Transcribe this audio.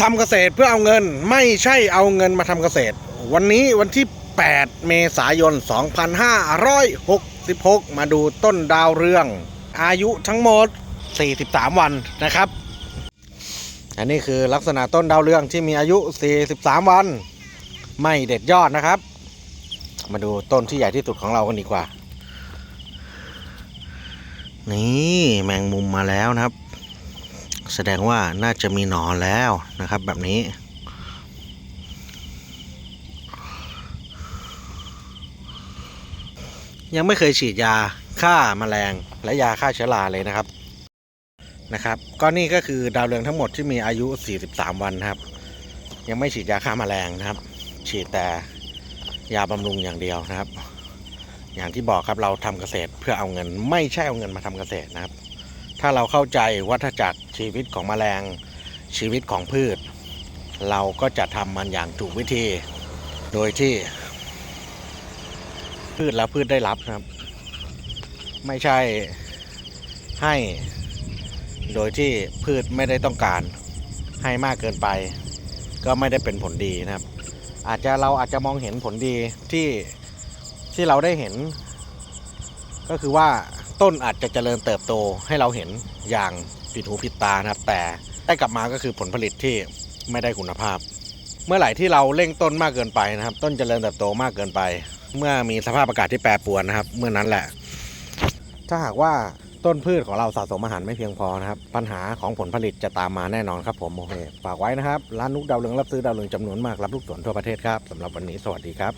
ทำเกษตรเพื่อเอาเงินไม่ใช่เอาเงินมาทำเกษตร วันนี้วันที่ 8 เมษายน 2566 มาดูต้นดาวเรือง อายุทั้งหมด 43 วันนะครับ อันนี้คือลักษณะต้นดาวเรืองที่มีอายุ 43 วัน ไม่เด็ดยอดนะครับ มาดูต้นที่ใหญ่ที่สุดของเรากันดีกว่า นี่แมงมุมมาแล้วนะครับ แสดงว่าน่าจะมีหนอนแล้วนะครับแบบนี้ ยังไม่เคยฉีดยาฆ่าแมลงและยาฆ่าเชื้อราเลยนะครับนะครับ ก็นี่ก็คือดาวเรืองทั้งหมดที่มีอายุ 43 วันครับ ยังไม่ฉีดยาฆ่าแมลงนะครับ ฉีดแต่ยาบำรุงอย่างเดียวนะครับ อย่างที่บอกครับเราทำเกษตรเพื่อเอาเงินไม่ใช่เอาเงินมาทำเกษตรนะครับ ถ้าเราเข้าใจวัฏจักรชีวิตของแมลงชีวิตของพืช เราก็จะทำมันอย่างถูกวิธี โดยที่ พืชแล้วพืชได้รับครับ ไม่ใช่ให้ โดยที่พืชไม่ได้ต้องการให้มากเกินไป ก็ไม่ได้เป็นผลดีนะครับ อาจจะเราอาจจะมองเห็นผลดีที่ที่เราได้เห็น ก็คือว่า ต้นอาจจะเจริญเติบโตให้เราเห็นอย่างผิดหูผิดตานะครับ แต่ได้กลับมาก็คือผลผลิตที่ไม่ได้คุณภาพ เมื่อไหร่ที่เราเร่งต้นมากเกินไปนะครับ ต้นเจริญเติบโตมากเกินไป เมื่อมีสภาพอากาศที่แปรปรวนนะครับ เมื่อนั้นแหละ ถ้าหากว่าต้นพืชของเราสะสมอาหารไม่เพียงพอนะครับ ปัญหาของผลผลิตจะตามมาแน่นอนครับผมโอเคฝากไว้นะครับร้านนุกดาวเรืองรับซื้อดาวเรืองจำนวนมากรับลูกสวนทั่วประเทศครับสำหรับวันนี้สวัสดีครับ